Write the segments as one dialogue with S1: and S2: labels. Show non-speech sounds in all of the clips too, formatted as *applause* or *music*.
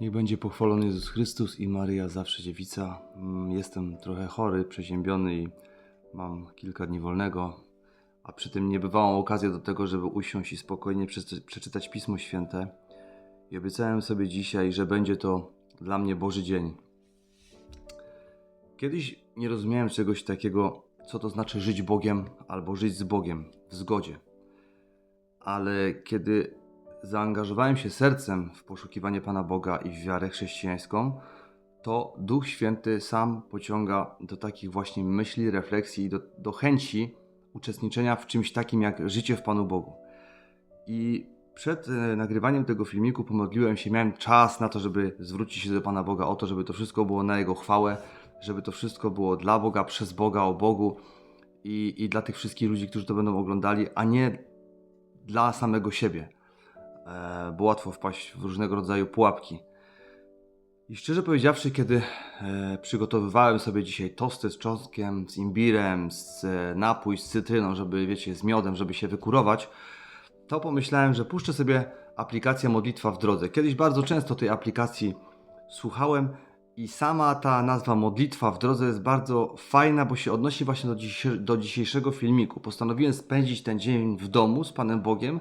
S1: Niech będzie pochwalony Jezus Chrystus i Maryja zawsze dziewica. Mm, Jestem trochę chory, przeziębiony i mam kilka dni wolnego, a przy tym niebywałą okazję do tego, żeby usiąść i spokojnie przeczy- przeczytać Pismo Święte. I obiecałem sobie dzisiaj, że będzie to dla mnie Boży dzień. Kiedyś nie rozumiałem czegoś takiego, co to znaczy żyć Bogiem albo żyć z Bogiem w zgodzie. Ale kiedy zaangażowałem się sercem w poszukiwanie Pana Boga i w wiarę chrześcijańską, to Duch Święty sam pociąga do takich właśnie myśli, refleksji i do, do chęci uczestniczenia w czymś takim jak życie w Panu Bogu. I przed e, nagrywaniem tego filmiku pomodliłem się, miałem czas na to, żeby zwrócić się do Pana Boga o to, żeby to wszystko było na Jego chwałę, żeby to wszystko było dla Boga, przez Boga, o Bogu i, i dla tych wszystkich ludzi, którzy to będą oglądali, a nie dla samego siebie, bo łatwo wpaść w różnego rodzaju pułapki. I szczerze powiedziawszy, kiedy e, przygotowywałem sobie dzisiaj tosty z czosnkiem, z imbirem, z e, napój z cytryną, żeby, wiecie, z miodem, żeby się wykurować, to pomyślałem, że puszczę sobie aplikację Modlitwa w drodze. Kiedyś bardzo często tej aplikacji słuchałem i sama ta nazwa Modlitwa w drodze jest bardzo fajna, bo się odnosi właśnie do, do dzisiejszego filmiku. Postanowiłem spędzić ten dzień w domu z Panem Bogiem,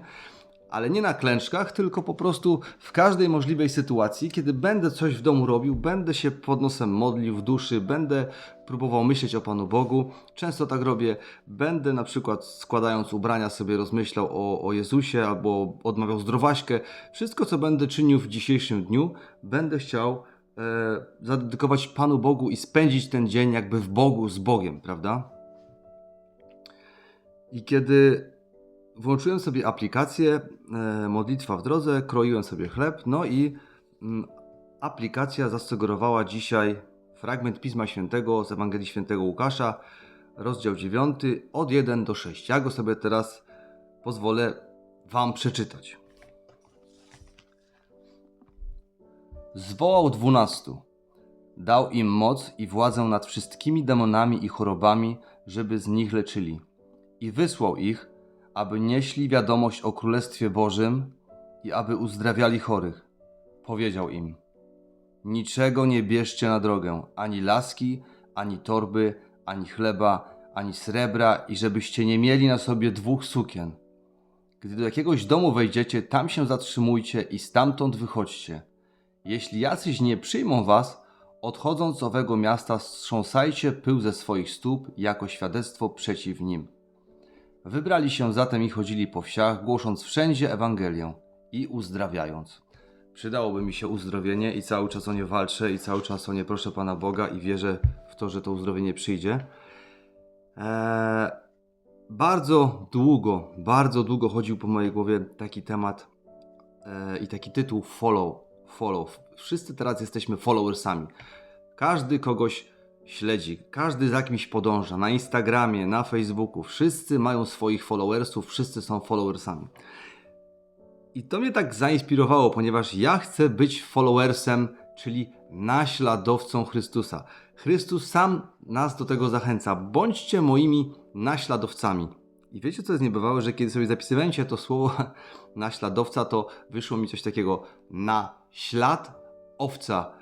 S1: ale nie na klęczkach, tylko po prostu w każdej możliwej sytuacji, kiedy będę coś w domu robił, będę się pod nosem modlił w duszy, będę próbował myśleć o Panu Bogu. Często tak robię. Będę na przykład składając ubrania sobie rozmyślał o, o Jezusie albo odmawiał zdrowaśkę. Wszystko, co będę czynił w dzisiejszym dniu, będę chciał e, zadedykować Panu Bogu i spędzić ten dzień jakby w Bogu, z Bogiem, prawda? I kiedy włączyłem sobie aplikację e, Modlitwa w drodze, kroiłem sobie chleb, no i mm, aplikacja zasugerowała dzisiaj fragment Pisma Świętego z Ewangelii Świętego Łukasza, rozdział 9, od 1 do 6. Ja go sobie teraz pozwolę Wam przeczytać. Zwołał dwunastu. Dał im moc i władzę nad wszystkimi demonami i chorobami, żeby z nich leczyli. I wysłał ich, aby nieśli wiadomość o Królestwie Bożym i aby uzdrawiali chorych. Powiedział im: Niczego nie bierzcie na drogę, ani laski, ani torby, ani chleba, ani srebra, i żebyście nie mieli na sobie dwóch sukien. Gdy do jakiegoś domu wejdziecie, tam się zatrzymujcie i stamtąd wychodźcie. Jeśli jacyś nie przyjmą was, odchodząc z owego miasta, strząsajcie pył ze swoich stóp jako świadectwo przeciw nim. Wybrali się zatem i chodzili po wsiach, głosząc wszędzie Ewangelię i uzdrawiając. Przydałoby mi się uzdrowienie i cały czas o nie walczę i cały czas o nie proszę Pana Boga i wierzę w to, że to uzdrowienie przyjdzie. Eee, bardzo długo, bardzo długo chodził po mojej głowie taki temat e, i taki tytuł follow, follow. Wszyscy teraz jesteśmy followersami. Każdy kogoś śledzi, każdy za kimś podąża. Na Instagramie, na Facebooku. Wszyscy mają swoich followersów, wszyscy są followersami. I to mnie tak zainspirowało, ponieważ ja chcę być followersem, czyli naśladowcą Chrystusa. Chrystus sam nas do tego zachęca. Bądźcie moimi naśladowcami. I wiecie, co jest niebywałe, że kiedy sobie zapisywałem się to słowo *laughs* naśladowca, to wyszło mi coś takiego na ślad owca.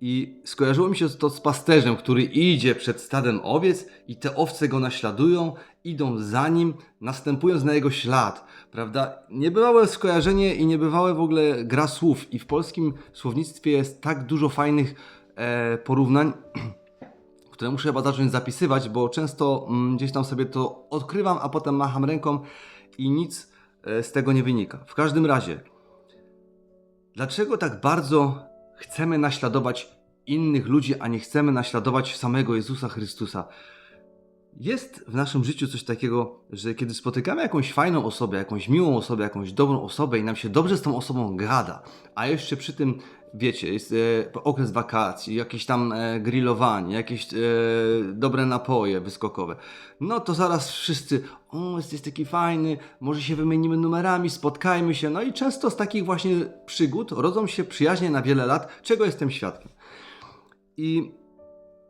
S1: I skojarzyło mi się to z pasterzem, który idzie przed stadem owiec i te owce go naśladują, idą za nim, następując na jego ślad, prawda? Niebywałe skojarzenie i niebywałe w ogóle gra słów. I w polskim słownictwie jest tak dużo fajnych e, porównań, *clears throat* które muszę chyba zacząć zapisywać, bo często mm, gdzieś tam sobie to odkrywam, a potem macham ręką i nic e, z tego nie wynika. W każdym razie, Dlaczego tak bardzo chcemy naśladować innych ludzi, a nie chcemy naśladować samego Jezusa Chrystusa? Jest w naszym życiu coś takiego, że kiedy spotykamy jakąś fajną osobę, jakąś miłą osobę, jakąś dobrą osobę i nam się dobrze z tą osobą gada, a jeszcze przy tym, wiecie, jest e, okres wakacji, jakieś tam e, grillowanie, jakieś e, dobre napoje wyskokowe, no to zaraz wszyscy, o, jesteś taki fajny, może się wymienimy numerami, spotkajmy się. No i często z takich właśnie przygód rodzą się przyjaźnie na wiele lat, czego jestem świadkiem. I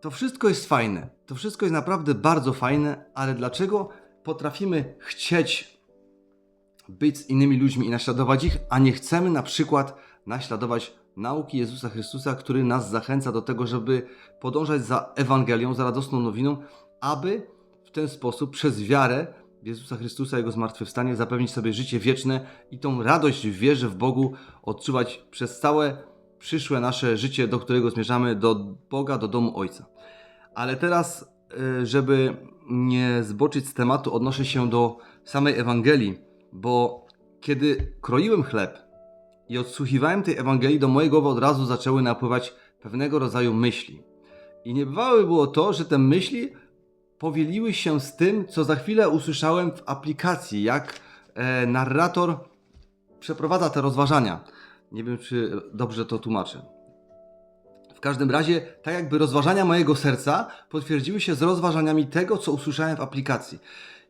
S1: to wszystko jest fajne. To wszystko jest naprawdę bardzo fajne, ale dlaczego potrafimy chcieć być z innymi ludźmi i naśladować ich, a nie chcemy na przykład naśladować nauki Jezusa Chrystusa, który nas zachęca do tego, żeby podążać za Ewangelią, za radosną nowiną, aby w ten sposób przez wiarę Jezusa Chrystusa, Jego zmartwychwstanie, zapewnić sobie życie wieczne i tą radość w wierze w Bogu odczuwać przez całe przyszłe nasze życie, do którego zmierzamy, do Boga, do domu Ojca. Ale teraz, y, żeby nie zboczyć z tematu, odnoszę się do samej Ewangelii, bo kiedy kroiłem chleb i odsłuchiwałem tej Ewangelii, do mojej głowy od razu zaczęły napływać pewnego rodzaju myśli. I niebywałe było to, że te myśli powieliły się z tym, co za chwilę usłyszałem w aplikacji, jak e, narrator przeprowadza te rozważania. Nie wiem, czy dobrze to tłumaczę. W każdym razie, tak jakby rozważania mojego serca potwierdziły się z rozważaniami tego, co usłyszałem w aplikacji.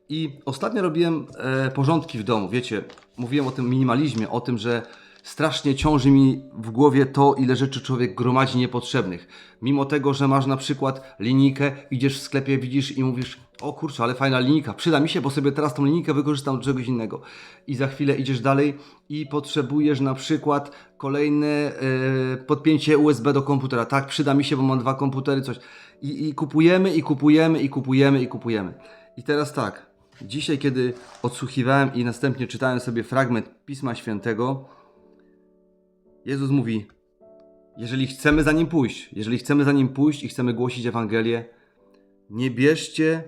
S1: I ostatnio robiłem e, porządki w domu. Wiecie, mówiłem o tym minimalizmie, o tym, że strasznie ciąży mi w głowie to, ile rzeczy człowiek gromadzi niepotrzebnych. Mimo tego, że masz na przykład linijkę, idziesz w sklepie, widzisz i mówisz, o kurczę, ale fajna linijka, przyda mi się, bo sobie teraz tą linijkę wykorzystam do czegoś innego. I za chwilę idziesz dalej i potrzebujesz na przykład kolejne e, podpięcie USB do komputera. Tak, przyda mi się, bo mam dwa komputery, coś. I, I kupujemy, i kupujemy, i kupujemy, i kupujemy. I teraz tak, dzisiaj kiedy odsłuchiwałem i następnie czytałem sobie fragment Pisma Świętego, Jezus mówi: Jeżeli chcemy za nim pójść, jeżeli chcemy za nim pójść i chcemy głosić Ewangelię, nie bierzcie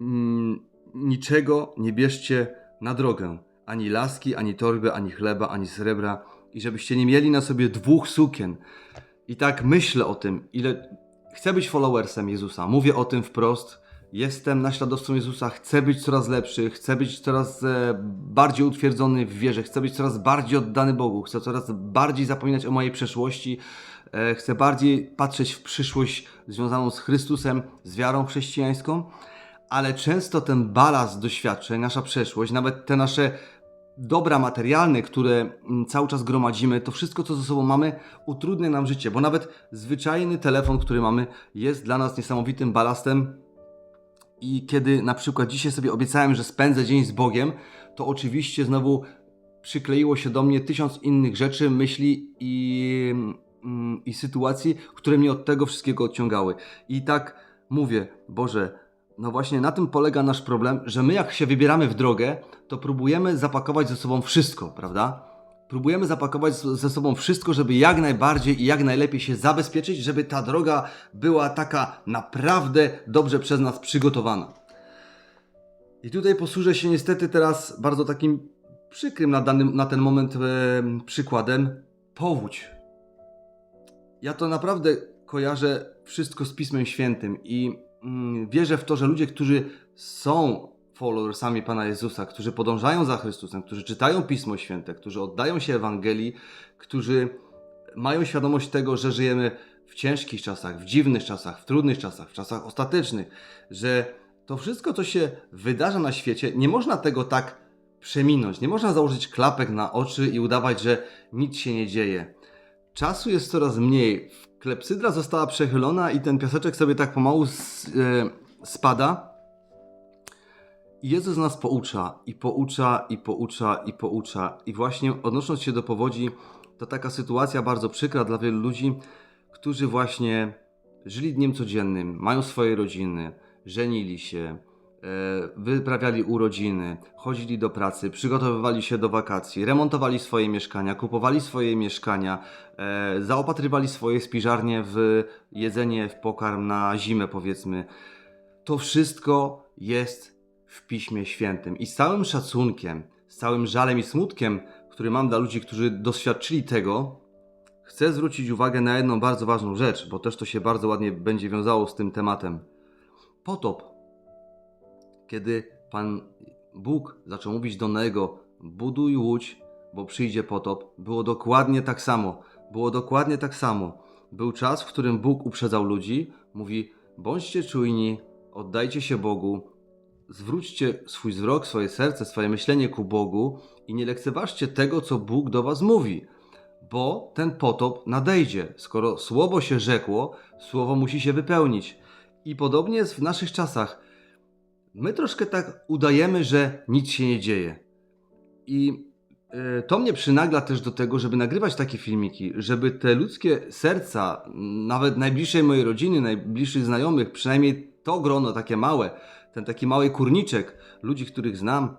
S1: mm, niczego, nie bierzcie na drogę. Ani laski, ani torby, ani chleba, ani srebra. I żebyście nie mieli na sobie dwóch sukien. I tak myślę o tym, ile chcę być followersem Jezusa. Mówię o tym wprost. Jestem naśladowcą Jezusa, chcę być coraz lepszy, chcę być coraz e, bardziej utwierdzony w wierze, chcę być coraz bardziej oddany Bogu, chcę coraz bardziej zapominać o mojej przeszłości, e, chcę bardziej patrzeć w przyszłość związaną z Chrystusem, z wiarą chrześcijańską, ale często ten balast doświadczeń, nasza przeszłość, nawet te nasze dobra materialne, które mm, cały czas gromadzimy, to wszystko, co ze sobą mamy, utrudnia nam życie, bo nawet zwyczajny telefon, który mamy, jest dla nas niesamowitym balastem. I kiedy na przykład dzisiaj sobie obiecałem, że spędzę dzień z Bogiem, to oczywiście znowu przykleiło się do mnie tysiąc innych rzeczy, myśli i, mm, i sytuacji, które mnie od tego wszystkiego odciągały. I tak mówię, Boże, no właśnie na tym polega nasz problem, że my jak się wybieramy w drogę, to próbujemy zapakować ze sobą wszystko, prawda? Próbujemy zapakować ze sobą wszystko, żeby jak najbardziej i jak najlepiej się zabezpieczyć, żeby ta droga była taka naprawdę dobrze przez nas przygotowana. I tutaj posłużę się niestety teraz bardzo takim przykrym na, danym, na ten moment e, przykładem. Powódź. Ja to naprawdę kojarzę wszystko z Pismem Świętym i mm, wierzę w to, że ludzie, którzy są followersami Pana Jezusa, którzy podążają za Chrystusem, którzy czytają Pismo Święte, którzy oddają się Ewangelii, którzy mają świadomość tego, że żyjemy w ciężkich czasach, w dziwnych czasach, w trudnych czasach, w czasach ostatecznych, że to wszystko, co się wydarza na świecie, nie można tego tak przeminąć. Nie można założyć klapek na oczy i udawać, że nic się nie dzieje. Czasu jest coraz mniej. Klepsydra została przechylona i ten piaseczek sobie tak pomału e, spada. Jezus nas poucza, i poucza, i poucza, i poucza. I właśnie odnosząc się do powodzi, to taka sytuacja bardzo przykra dla wielu ludzi, którzy właśnie żyli dniem codziennym, mają swoje rodziny, żenili się, e, wyprawiali urodziny, chodzili do pracy, przygotowywali się do wakacji, remontowali swoje mieszkania, kupowali swoje mieszkania, e, zaopatrywali swoje spiżarnie w jedzenie, w pokarm na zimę, powiedzmy. To wszystko jest w Piśmie Świętym. I z całym szacunkiem, z całym żalem i smutkiem, który mam dla ludzi, którzy doświadczyli tego, chcę zwrócić uwagę na jedną bardzo ważną rzecz, bo też to się bardzo ładnie będzie wiązało z tym tematem. Potop. Kiedy Pan Bóg zaczął mówić do Noego, buduj łódź, bo przyjdzie potop, było dokładnie tak samo. Było dokładnie tak samo. Był czas, w którym Bóg uprzedzał ludzi, mówi: bądźcie czujni, oddajcie się Bogu, zwróćcie swój wzrok, swoje serce, swoje myślenie ku Bogu i nie lekceważcie tego, co Bóg do was mówi, bo ten potop nadejdzie. Skoro słowo się rzekło, słowo musi się wypełnić. I podobnie jest w naszych czasach. My troszkę tak udajemy, że nic się nie dzieje. I e, to mnie przynagla też do tego, żeby nagrywać takie filmiki, żeby te ludzkie serca, nawet najbliższej mojej rodziny, najbliższych znajomych, przynajmniej to grono takie małe, ten taki mały kurniczek ludzi, których znam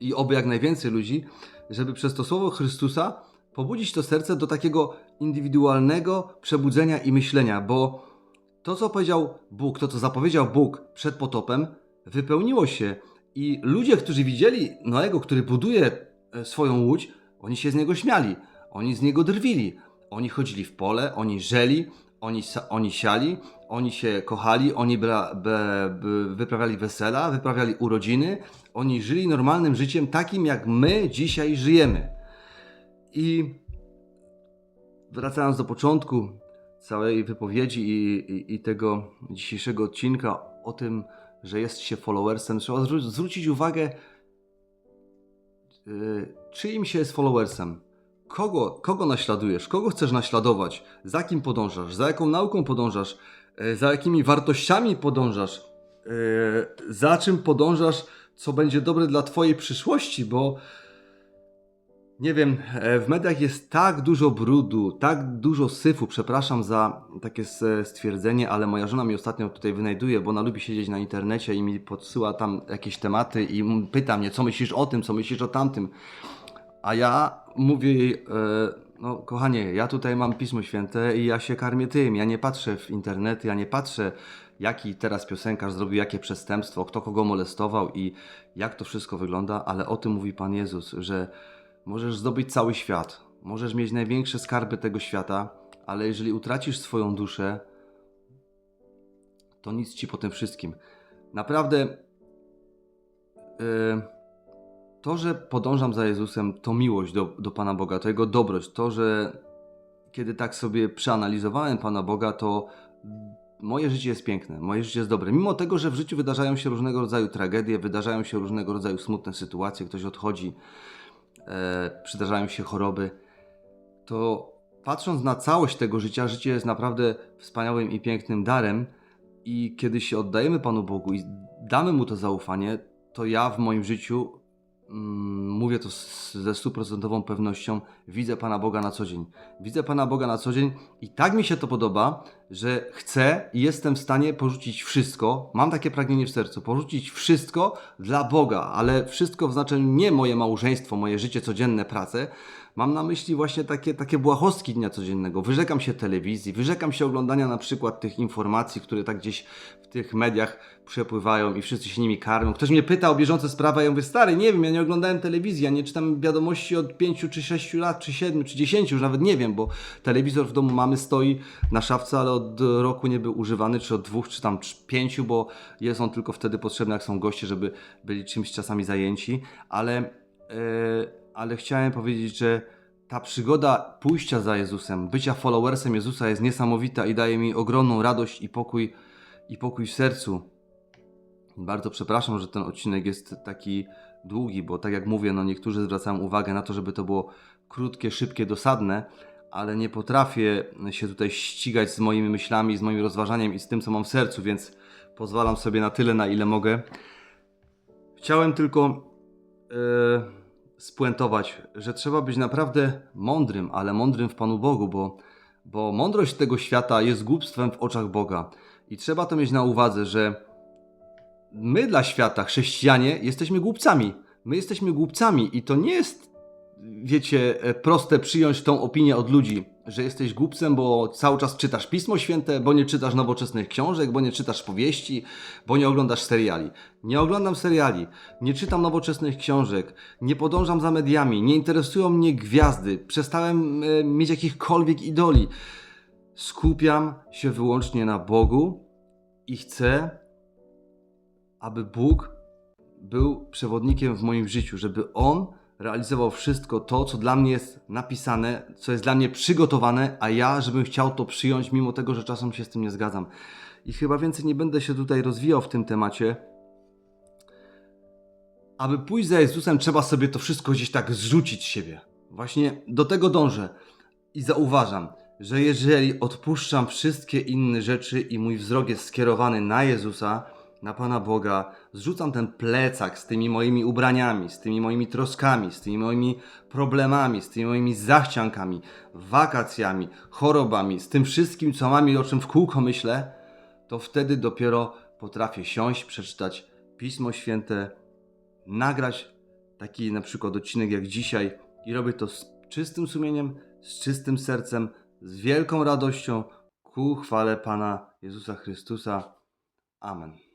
S1: i oby jak najwięcej ludzi, żeby przez to słowo Chrystusa pobudzić to serce do takiego indywidualnego przebudzenia i myślenia, bo to, co powiedział Bóg, to, co zapowiedział Bóg przed potopem, wypełniło się i ludzie, którzy widzieli Noego, który buduje e, swoją łódź, oni się z niego śmiali, oni z niego drwili. Oni chodzili w pole, oni żeli, oni, oni siali, oni się kochali, oni bra, be, be, wyprawiali wesela, wyprawiali urodziny, oni żyli normalnym życiem, takim jak my dzisiaj żyjemy. I wracając do początku całej wypowiedzi i, i, i tego dzisiejszego odcinka o tym, że jest się followersem, trzeba zwró- zwrócić uwagę, yy, czyim się jest followersem. Kogo, kogo naśladujesz? Kogo chcesz naśladować? Za kim podążasz? Za jaką nauką podążasz? Yy, Za jakimi wartościami podążasz? Yy, Za czym podążasz, co będzie dobre dla Twojej przyszłości? Bo nie wiem, e, w mediach jest tak dużo brudu, tak dużo syfu, przepraszam za takie stwierdzenie, ale moja żona mi ostatnio tutaj wynajduje, bo ona lubi siedzieć na internecie i mi podsyła tam jakieś tematy i pyta mnie, co myślisz o tym, co myślisz o tamtym. A ja mówię jej, e, no kochanie, ja tutaj mam Pismo Święte i ja się karmię tym, ja nie patrzę w internet, ja nie patrzę jaki teraz piosenkarz zrobił jakie przestępstwo, kto kogo molestował i jak to wszystko wygląda, ale o tym mówi Pan Jezus, że możesz zdobyć cały świat, możesz mieć największe skarby tego świata, ale jeżeli utracisz swoją duszę, to nic ci po tym wszystkim. Naprawdę yy, to, że podążam za Jezusem, to miłość do, do Pana Boga, to Jego dobroć, to, że kiedy tak sobie przeanalizowałem Pana Boga, to moje życie jest piękne, moje życie jest dobre. Mimo tego, że w życiu wydarzają się różnego rodzaju tragedie, wydarzają się różnego rodzaju smutne sytuacje, ktoś odchodzi, e, przydarzają się choroby, to patrząc na całość tego życia, życie jest naprawdę wspaniałym i pięknym darem. I kiedy się oddajemy Panu Bogu i damy Mu to zaufanie, to ja w moim życiu, mówię to ze stuprocentową pewnością, widzę Pana Boga na co dzień. Widzę Pana Boga na co dzień i tak mi się to podoba, że chcę i jestem w stanie porzucić wszystko. Mam takie pragnienie w sercu, porzucić wszystko dla Boga, ale wszystko w znaczeniu nie moje małżeństwo, moje życie codzienne, pracę. Mam na myśli właśnie takie, takie błahostki dnia codziennego. Wyrzekam się telewizji, wyrzekam się oglądania na przykład tych informacji, które tak gdzieś tych mediach przepływają i wszyscy się nimi karmią. Ktoś mnie pyta o bieżące sprawy, ja mówię, stary, nie wiem, ja nie oglądałem telewizji, ja nie czytam wiadomości od 5 czy 6 lat, czy 7, czy 10, już nawet nie wiem, bo telewizor w domu mamy stoi na szafce, ale od roku nie był używany, czy od dwóch, czy tam pięciu, bo jest on tylko wtedy potrzebny, jak są goście, żeby byli czymś czasami zajęci, ale, e, ale chciałem powiedzieć, że ta przygoda pójścia za Jezusem, bycia followersem Jezusa jest niesamowita i daje mi ogromną radość i pokój, i pokój w sercu. Bardzo przepraszam, że ten odcinek jest taki długi, bo tak jak mówię, no niektórzy zwracają uwagę na to, żeby to było krótkie, szybkie, dosadne, ale nie potrafię się tutaj ścigać z moimi myślami, z moim rozważaniem i z tym, co mam w sercu, więc pozwalam sobie na tyle, na ile mogę. Chciałem tylko e, spuentować, że trzeba być naprawdę mądrym, ale mądrym w Panu Bogu, bo, bo mądrość tego świata jest głupstwem w oczach Boga. I trzeba to mieć na uwadze, że my dla świata, chrześcijanie, jesteśmy głupcami. My jesteśmy głupcami i to nie jest, wiecie, proste przyjąć tą opinię od ludzi, że jesteś głupcem, bo cały czas czytasz Pismo Święte, bo nie czytasz nowoczesnych książek, bo nie czytasz powieści, bo nie oglądasz seriali. Nie oglądam seriali, nie czytam nowoczesnych książek, nie podążam za mediami, nie interesują mnie gwiazdy, przestałem e, mieć jakichkolwiek idoli. Skupiam się wyłącznie na Bogu i chcę, aby Bóg był przewodnikiem w moim życiu, żeby On realizował wszystko to, co dla mnie jest napisane, co jest dla mnie przygotowane, a ja, żebym chciał to przyjąć, mimo tego, że czasem się z tym nie zgadzam. I chyba więcej nie będę się tutaj rozwijał w tym temacie. Aby pójść za Jezusem, trzeba sobie to wszystko gdzieś tak zrzucić z siebie. Właśnie do tego dążę. I zauważam, że jeżeli odpuszczam wszystkie inne rzeczy i mój wzrok jest skierowany na Jezusa, na Pana Boga, zrzucam ten plecak z tymi moimi ubraniami, z tymi moimi troskami, z tymi moimi problemami, z tymi moimi zachciankami, wakacjami, chorobami, z tym wszystkim, co mam i o czym w kółko myślę, to wtedy dopiero potrafię siąść, przeczytać Pismo Święte, nagrać taki na przykład odcinek jak dzisiaj i robię to z czystym sumieniem, z czystym sercem, z wielką radością ku chwale Pana Jezusa Chrystusa. Amen.